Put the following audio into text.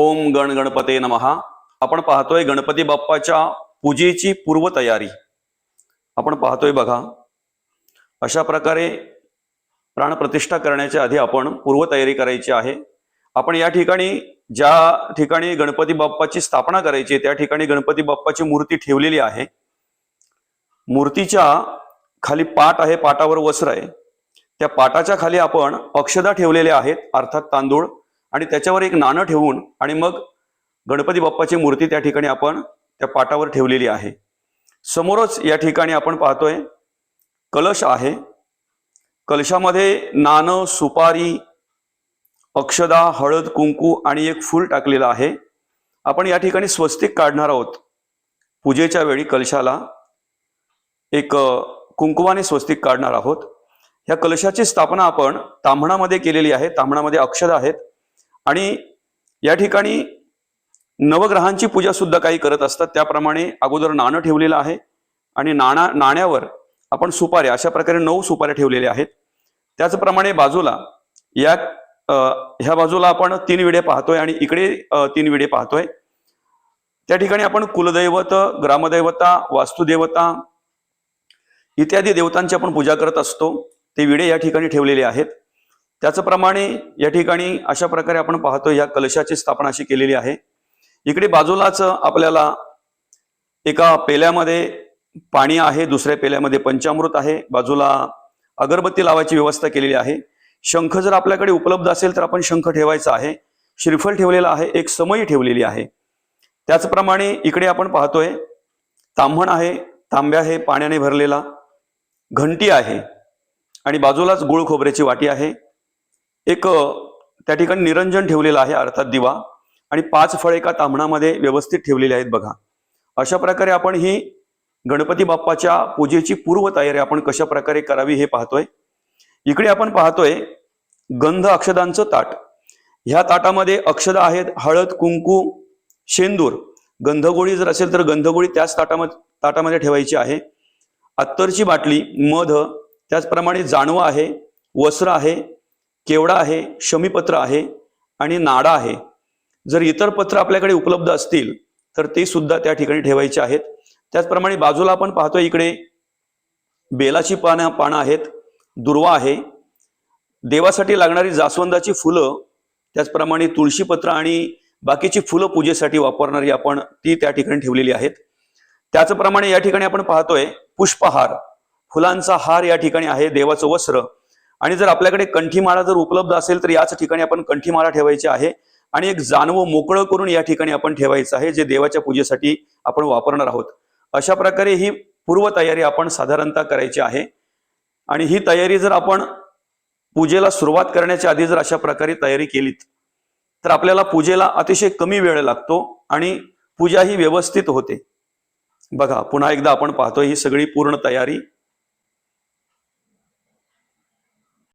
ओम गण गणपते नमहा आपण पाहतोय गणपती बाप्पाच्या पूजेची पूर्वतयारी. आपण पाहतोय बघा. अशा प्रकारे प्राणप्रतिष्ठा करण्याच्या आधी आपण पूर्वतयारी करायची आहे. आपण या ठिकाणी ज्या ठिकाणी गणपती बाप्पाची स्थापना करायची त्या ठिकाणी गणपती बाप्पाची मूर्ती ठेवलेली आहे. मूर्तीच्या खाली पाट आहे पाटावर वस्त्र आहे. त्या पाटाच्या खाली आपण अक्षदा ठेवलेल्या आहेत अर्थात तांदूळ. आणि त्याच्यावर एक नाणं ठेवून आणि मग गणपती बाप्पाची मूर्ती त्या ठिकाणी आपण त्या पाटावर ठेवलेली आहे. समोरच या ठिकाणी आपण पाहतोय कलश आहे. कलशामध्ये नाणं सुपारी अक्षदा हळद कुंकू आणि एक फूल टाकलेलं आहे. आपण या ठिकाणी स्वस्तिक काढणार आहोत पूजेच्या वेळी कलशाला. एक अ, कुंकुवाने स्वस्तिक काढणार आहोत. ह्या कलशाची स्थापना आपण ताम्हणामध्ये केलेली आहे. ताम्हणामध्ये अक्षर आहेत. आणि या ठिकाणी नवग्रहांची पूजा सुद्धा काही करत असतात. त्याप्रमाणे अगोदर नाणं ठेवलेलं आहे आणि नाणा नाण्यावर आपण सुपाऱ्या अशा प्रकारे नऊ सुपाऱ्या ठेवलेल्या आहेत. त्याचप्रमाणे बाजूला या ह्या बाजूला आपण तीन विडे पाहतोय आणि इकडे तीन विडे पाहतोय. त्या ठिकाणी आपण कुलदैवत ग्रामदैवता वास्तुदेवता इत्यादी देवतांची आपण पूजा करत असतो. ते विडे या ठिकाणी ठेवलेले आहेत. त्याचप्रमाणे या ठिकाणी अशा प्रकारे आपण पाहतो या कलशाची स्थापना अशी केलेली आहे. इकडे बाजूलाच आपल्याला एका पेल्यामध्ये पाणी आहे दुसऱ्या पेल्यामध्ये पंचामृत आहे. बाजूला अगरबत्ती लावायची व्यवस्था केलेली आहे. शंख जर आपल्याकडे उपलब्ध असेल तर आपण शंख ठेवायचा आहे. श्रीफळ ठेवलेला आहे एक समई ठेवलेली आहे. त्याचप्रमाणे इकडे आपण पाहतोय तांभण आहे तांब्या आहे पाण्याने भरलेला घंटी आहे. आणि बाजूलाच गुळ खोबऱ्याची वाटी आहे. एक त्या ठिकाणी निरंजन ठेवलेलं आहे अर्थात दिवा. आणि पाच फळ एका तांबणामध्ये व्यवस्थित ठेवलेले आहेत बघा. अशा प्रकारे आपण ही गणपती बाप्पाच्या पूजेची पूर्वतयारी आपण कशा प्रकारे करावी हे पाहतोय. इकडे आपण पाहतोय गंध अक्षदांचं ताट. ह्या ताटामध्ये अक्षदा आहेत हळद कुंकू शेंदूर. गंधगोळी जर असेल तर गंधगोळी त्याच ताटामध्ये ताटामध्ये ठेवायची आहे. अत्तरची बाटली मध त्याचप्रमाणे जाणवं आहे वस्त्र आहे केवडा आहे शमीपत्र आहे आणि नाडा आहे. जर इतर पत्र आपल्याकडे उपलब्ध असतील तर ते सुद्धा त्या ठिकाणी ठेवायचे आहेत. त्याचप्रमाणे बाजूला आपण पाहतोय इकडे बेलाची पानं पानं आहेत दुर्वा आहे. देवासाठी लागणारी जास्वंदाची फुलं त्याचप्रमाणे तुळशीपत्र आणि बाकीची फुलं पूजेसाठी वापरणारी आपण ती त्या ठिकाणी ठेवलेली आहेत. त्याचप्रमाणे या ठिकाणी आपण पाहतोय पुष्पहार. फुलांचा हार या ठिकाणी आहे देवाचं वस्त्र. आणि जर आपल्याकडे कंठीमाळा जर उपलब्ध असेल तर याच ठिकाणी आपण कंठीमाळा ठेवायची आहे. आणि एक जानवं मोकळं करून या ठिकाणी आपण ठेवायचं आहे जे देवाच्या पूजेसाठी आपण वापरणार आहोत. अशा प्रकारे ही पूर्वतयारी आपण साधारणतः करायची आहे. आणि ही तयारी जर आपण पूजेला सुरुवात करण्याच्या आधी जर अशा प्रकारे तयारी केलीत तर आपल्याला पूजेला अतिशय कमी वेळ लागतो आणि पूजा ही व्यवस्थित होते. बघा पुन्हा एकदा आपण पाहतोय ही सगळी पूर्ण तयारी.